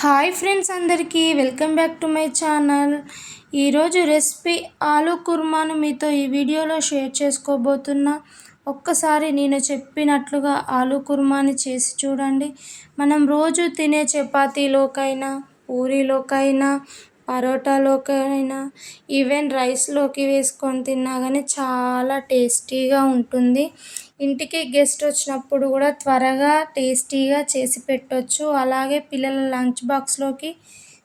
Hi friends అందరికీ welcome back to my channel. ఈరోజు recipe ఆలూ కుర్మాను మీతో ఈ వీడియోలో షేర్ చేసుకోబోతున్నా. ఒక్కసారి నేను చెప్పినట్లుగా ఆలూ కుర్మాని చేసి చూడండి. మనం రోజు తినే చపాతీలోకైనా పూరీలోకైనా పరోటాలోకైనా ఈవెన్ రైస్లోకి వేసుకొని తిన్నా కానీ చాలా టేస్టీగా ఉంటుంది. ఇంటికి గెస్ట్ వచ్చినప్పుడు కూడా త్వరగా టేస్టీగా చేసి పెట్టవచ్చు అలాగే పిల్లల లంచ్ బాక్స్లోకి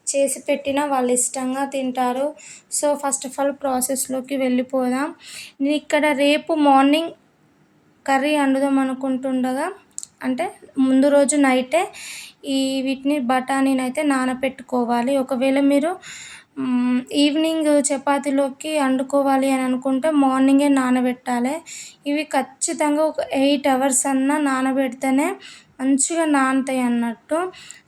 చేసి పెట్టిన వాళ్ళు ఇష్టంగా తింటారు. సో ఫస్ట్ ఆఫ్ ఆల్ ప్రాసెస్లోకి వెళ్ళిపోదాం. నేను ఇక్కడ రేపు మార్నింగ్ కర్రీ వండుదాం అనుకుంటుండగా అంటే ముందు రోజు నైటే ఈ వీటిని బఠానీని అయితే నానబెట్టుకోవాలి ఒకవేళ మీరు ఈవినింగ్ చపాతీలోకి వండుకోవాలి అని అనుకుంటే మార్నింగే నానబెట్టాలి. ఇవి ఖచ్చితంగా ఒక ఎయిట్ అవర్స్ అన్నా నానబెడితేనే మంచిగా నానుతాయి అన్నట్టు.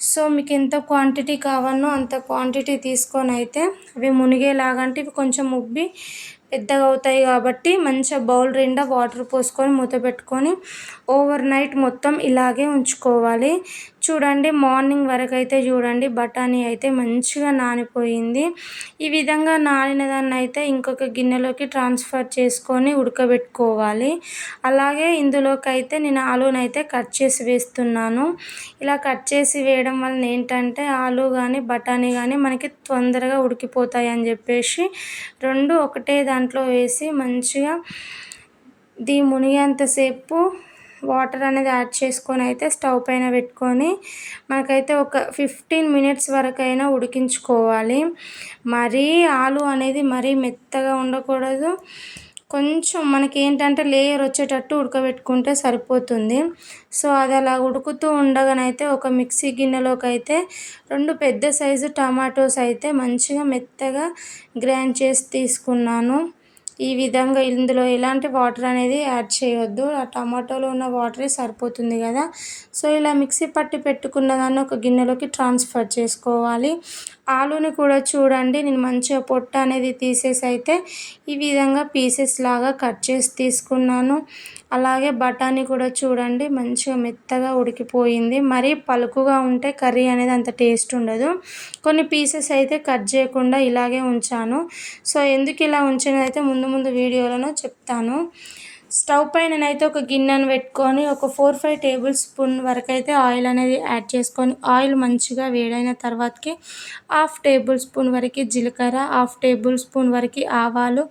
సో మీకు ఎంత క్వాంటిటీ కావాలో అంత క్వాంటిటీ తీసుకొని అయితే అవి మునిగేలాగా అంటే ఇవి కొంచెం ఉబ్బి పెద్దగా అవుతాయి కాబట్టి మంచిగా బౌల్ నిండా వాటర్ పోసుకొని మూత పెట్టుకొని ఓవర్ నైట్ మొత్తం ఇలాగే ఉంచుకోవాలి. చూడండి మార్నింగ్ వరకు అయితే చూడండి బఠానీ అయితే మంచిగా నానిపోయింది. ఈ విధంగా నానిన దాన్ని అయితే ఇంకొక గిన్నెలోకి ట్రాన్స్ఫర్ చేసుకొని ఉడకబెట్టుకోవాలి. అలాగే ఇందులోకి అయితే నేను ఆలూని అయితే కట్ చేసి వేస్తున్నాను. ఇలా కట్ చేసి వేయడం వలన ఏంటంటే ఆలు కానీ బఠానీ కానీ మనకి తొందరగా ఉడికిపోతాయి అని చెప్పేసి రెండు ఒకటే దాంట్లో వేసి మంచిగా దీ మునిగేంతసేపు వాటర్ అనేది యాడ్ చేసుకొని అయితే స్టవ్ పైన పెట్టుకొని మనకైతే ఒక ఫిఫ్టీన్ మినిట్స్ వరకు అయినా ఉడికించుకోవాలి. మరీ ఆలు అనేది మరీ మెత్తగా ఉండకూడదు. కొంచెం మనకి ఏంటంటే లేయర్ వచ్చేటట్టు ఉడకబెట్టుకుంటే సరిపోతుంది. సో అది అలా ఉడుకుతూ ఉండగానైతే ఒక మిక్సీ గిన్నెలోకి అయితే రెండు పెద్ద సైజు టమాటోస్ అయితే మంచిగా మెత్తగా గ్రైండ్ చేసి తీసుకున్నాను. ఈ విధంగా ఇందులో ఎలాంటి వాటర్ అనేది యాడ్ చేయొద్దు. ఆ టమాటోలో ఉన్న వాటరే సరిపోతుంది కదా. సో ఇలా మిక్సీ పట్టి పెట్టుకున్న దాన్ని ఒక గిన్నెలోకి ట్రాన్స్ఫర్ చేసుకోవాలి. ఆలూని కూడా చూడండి. నేను మంచిగా పొట్ట అనేది తీసేసి అయితే ఈ విధంగా పీసెస్ లాగా కట్ చేసి తీసుకున్నాను. అలాగే బఠానీ కూడా చూడండి. మంచిగా మెత్తగా ఉడికిపోయింది. మరీ పలుకుగా ఉంటే కర్రీ అనేది అంత టేస్ట్ ఉండదు. కొన్ని పీసెస్ అయితే కట్ చేయకుండా ఇలాగే ఉంచాను. సో ఎందుకు ఇలా ఉంచినది అయితే ముందు ముందు వీడియోలను చెప్తాను. స్టవ్ పైననైతే ఒక గిన్నెను పెట్టుకొని ఒక ఫోర్ ఫైవ్ టేబుల్ స్పూన్ వరకు అయితే ఆయిల్ అనేది యాడ్ చేసుకొని ఆయిల్ మంచిగా వేడైన తర్వాతకి హాఫ్ టేబుల్ స్పూన్ వరకు జీలకర్ర హాఫ్ టేబుల్ స్పూన్ వరకు ఆవాలు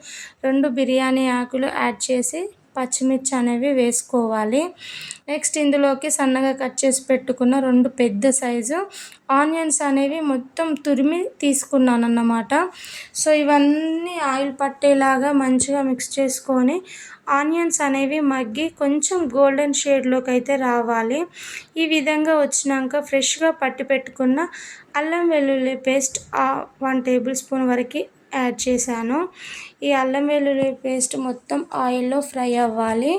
రెండు బిర్యానీ ఆకులు యాడ్ చేసి పచ్చిమిర్చి అనేవి వేసుకోవాలి. నెక్స్ట్ ఇందులోకి సన్నగా కట్ చేసి పెట్టుకున్న రెండు పెద్ద సైజు ఆనియన్స్ అనేవి మొత్తం తురిమి తీసుకున్నాను అన్నమాట సో ఇవన్నీ ఆయిల్ పట్టేలాగా మంచిగా మిక్స్ చేసుకొని ఆనియన్స్ అనేవి మగ్గి కొంచెం గోల్డెన్ షేడ్లోకి అయితే రావాలి. ఈ విధంగా వచ్చినాక ఫ్రెష్గా పట్టి పెట్టుకున్న అల్లం వెల్లుల్లి పేస్ట్ వన్ టేబుల్ స్పూన్ వరకు యాడ్ చేశాను. ఈ అల్లం వెల్లుల్లి పేస్ట్ మొత్తం ఆయిల్లో ఫ్రై అవ్వాలి.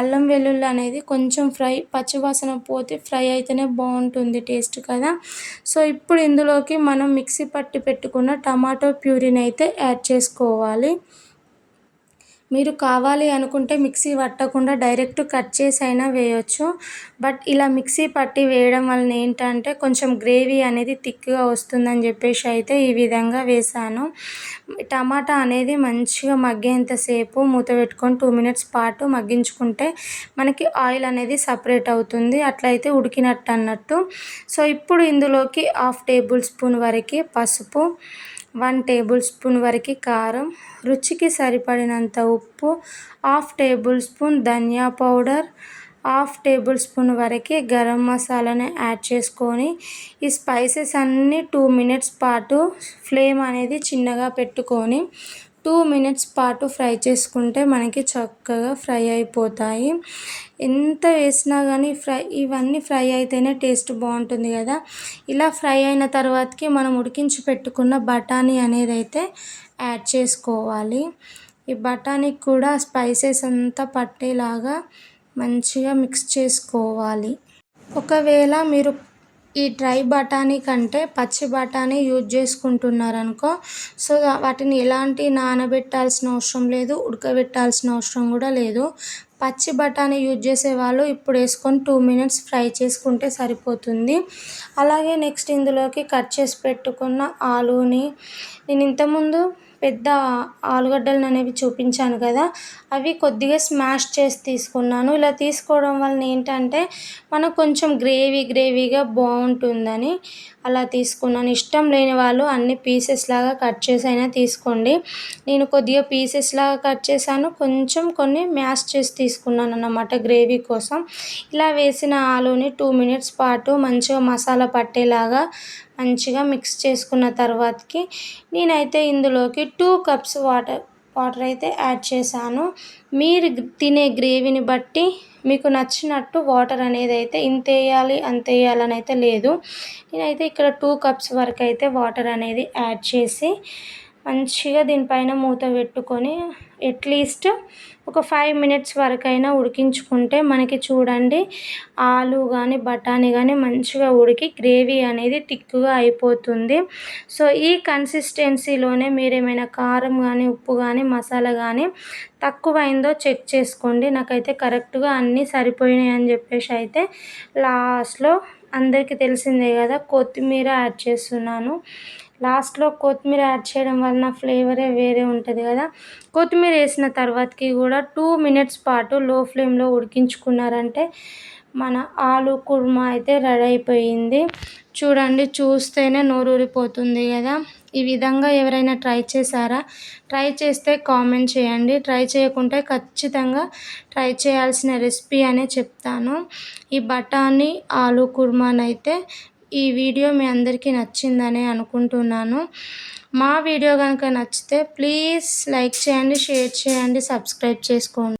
అల్లం వెల్లుల్లి అనేది కొంచెం ఫ్రై పచ్చివాసన పోతే ఫ్రై అయితేనే బాగుంటుంది టేస్ట్ కదా. సో ఇప్పుడు ఇందులోకి మనం మిక్సీ పట్టి పెట్టుకున్న టమాటో ప్యూరీని అయితే యాడ్ చేసుకోవాలి. మీరు కావాలి అనుకుంటే మిక్సీ పట్టకుండా డైరెక్ట్ కట్ చేసి అయినా వేయచ్చు. బట్ ఇలా మిక్సీ పట్టి వేయడం వలన ఏంటంటే కొంచెం గ్రేవీ అనేది థిక్గా వస్తుందని చెప్పేసి అయితే ఈ విధంగా వేసాను టమాటా అనేది మంచిగా మగ్గేంతసేపు మూత పెట్టుకొని టూ మినిట్స్ పాటు మగ్గించుకుంటే మనకి ఆయిల్ అనేది సపరేట్ అవుతుంది. అట్లయితే ఉడికినట్టు అన్నట్టు సో ఇప్పుడు ఇందులోకి హాఫ్ టేబుల్ స్పూన్ వరకు పసుపు వన్ టేబుల్ స్పూన్ వరకు కారం రుచికి సరిపడినంత ఉప్పు హాఫ్ టేబుల్ స్పూన్ ధనియా పౌడర్ హాఫ్ టేబుల్ స్పూన్ వరకు గరం మసాలాని యాడ్ చేసుకొని ఈ స్పైసెస్ అన్నీ టూ మినిట్స్ పాటు ఫ్లేమ్ అనేది చిన్నగా పెట్టుకొని టూ మినిట్స్ పాటు ఫ్రై చేసుకుంటే మనకి చక్కగా ఫ్రై అయిపోతాయి. ఎంత వేసినా కానీ ఫ్రై ఇవన్నీ ఫ్రై అయితేనే టేస్ట్ బాగుంటుంది కదా. ఇలా ఫ్రై అయిన తర్వాతకి మనం ఉడికించి పెట్టుకున్న బఠానీ అనేది అయితే యాడ్ చేసుకోవాలి. ఈ బఠానీకి కూడా స్పైసెస్ అంతా పట్టేలాగా మంచిగా మిక్స్ చేసుకోవాలి. ఒకవేళ మీరు ఈ డ్రై బఠానీ కంటే పచ్చి బఠానీ యూజ్ చేసుకుంటున్నారనుకో సో వాటిని ఎలాంటి నానబెట్టాల్సిన అవసరం లేదు ఉడకబెట్టాల్సిన అవసరం కూడా లేదు. పచ్చి బఠానీ యూజ్ చేసే వాళ్ళు ఇప్పుడు వేసుకొని టూ మినిట్స్ ఫ్రై చేసుకుంటే సరిపోతుంది. అలాగే నెక్స్ట్ ఇందులోకి కట్ చేసి పెట్టుకున్న ఆలూని నేను ఇంతకుముందు పెద్ద ఆలుగడ్డలు అనేవి చూపించాను కదా అవి కొద్దిగా స్మాష్ చేసి తీసుకున్నాను. ఇలా తీసుకోవడం వలన ఏంటంటే మనకు కొంచెం గ్రేవీ గ్రేవీగా బాగుంటుందని అలా తీసుకున్నాను. ఇష్టం లేని వాళ్ళు అన్ని పీసెస్ లాగా కట్ చేసి అయినా తీసుకోండి. నేను కొద్దిగా పీసెస్ లాగా కట్ చేశాను. కొంచెం కొన్ని మ్యాష్ చేసి తీసుకున్నాను అన్నమాట గ్రేవీ కోసం. ఇలా వేసిన ఆలుని టూ మినిట్స్ పాటు మంచిగా మసాలా పట్టేలాగా మంచిగా మిక్స్ చేసుకున్న తర్వాతకి నేనైతే ఇందులోకి టూ కప్స్ వాటర్ వాటర్ అయితే యాడ్ చేశాను. మీరు తినే గ్రేవీని బట్టి మీకు నచ్చినట్టు వాటర్ అనేది అయితే ఇంత వేయాలి అంత వేయాలని అయితే లేదు. నేనైతే ఇక్కడ టూ కప్స్ వరకు అయితే వాటర్ అనేది యాడ్ చేసి మంచిగా దీనిపైన మూత పెట్టుకొని అట్లీస్ట్ ఒక ఫైవ్ మినిట్స్ వరకైనా ఉడికించుకుంటే మనకి చూడండి ఆలు కానీ బఠానీ కానీ మంచిగా ఉడికి గ్రేవీ అనేది థిక్గా అయిపోతుంది. సో ఈ కన్సిస్టెన్సీలోనే మీరు ఏమైనా కారం కానీ ఉప్పు కానీ మసాలా కానీ తక్కువైందో చెక్ చేసుకోండి. నాకైతే కరెక్ట్గా అన్నీ సరిపోయినాయి అని చెప్పేసి అయితే లాస్ట్లో అందరికీ తెలిసిందే కదా కొత్తిమీర యాడ్ చేస్తున్నాను. లాస్ట్లో కొత్తిమీర యాడ్ చేయడం వలన ఫ్లేవరే వేరే ఉంటుంది కదా. కొత్తిమీర వేసిన తర్వాతకి కూడా టూ మినిట్స్ పాటు లో ఫ్లేమ్లో ఉడికించుకున్నారంటే మన ఆలు కుర్మా అయితే రెడీ అయిపోయింది. చూడండి చూస్తేనే నోరూరిపోతుంది కదా. ఈ విధంగా ఎవరైనా ట్రై చేశారా? ట్రై చేస్తే కామెంట్ చేయండి. ట్రై చేయకుంటే ఖచ్చితంగా ట్రై చేయాల్సిన రెసిపీ అనే చెప్తాను. ఈ బఠానీ ఆలు కుర్మానైతే ఈ వీడియో మీ అందరికీ నచ్చిందని అనుకుంటున్నాను. మా వీడియో కనుక నచ్చితే ప్లీజ్ లైక్ చేయండి షేర్ చేయండి సబ్స్క్రైబ్ చేసుకోండి.